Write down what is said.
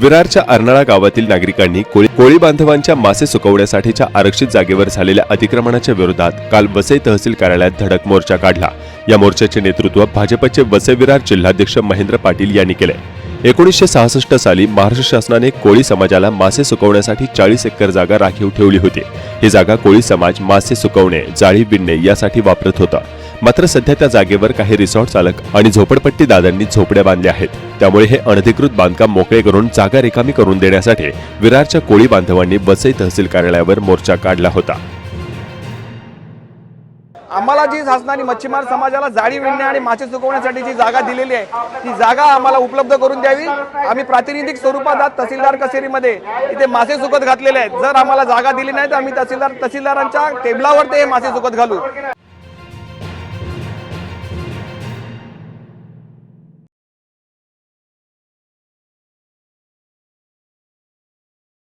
विरारच्या अर्नाळा गावातील नागरिकांनी कोळी कोळी बांधवांच्या मासे सुकवण्यासाठीच्या आरक्षित जागेवर झालेल्या अतिक्रमणाच्या विरोधात काल वसई तहसील कार्यालयात धडक मोर्चा काढला. या मोर्चाचे नेतृत्व भाजपचे वसई विरार जिल्हाध्यक्ष महेंद्र पाटील यांनी केले. एकोणीसशे सहासष्ट साली महाराष्ट्र शासनाने कोळी समाजाला मासे सुकवण्यासाठी चाळीस एकर जागा राखीव ठेवली होती. ही जागा कोळी समाज मासे सुकवणे जाळी विणणे यासाठी वापरत होता. मात्र सध्या त्या जागेवर काही रिसॉर्ट चालक आणि झोपडपट्टी दादांनी झोपड्या बांधल्या आहेत. त्यामुळे हे अनधिकृत बांधकाम मोकळे करून जागा रिकामी करून देण्यासाठी विरारच्या कोळी बांधवांनी वसई तहसील कार्यालयावर मोर्चा काढला होता. आम्हाला जी शासनाने मच्छीमार समाजाला जाळी विणणे आणि मासे सुकवण्यासाठी जी जागा दिलेली आहे ती जागा आम्हाला उपलब्ध करून द्यावी. आम्ही प्रातिनिधिक स्वरूपात आज तहसीलदार कचेरीमध्ये इथे मासे सुकत घातलेले आहेत. जर आम्हाला जागा दिली नाही तर आम्ही तहसीलदार तहसीलदारांच्या टेबलावर ते मासे सुकत घालू.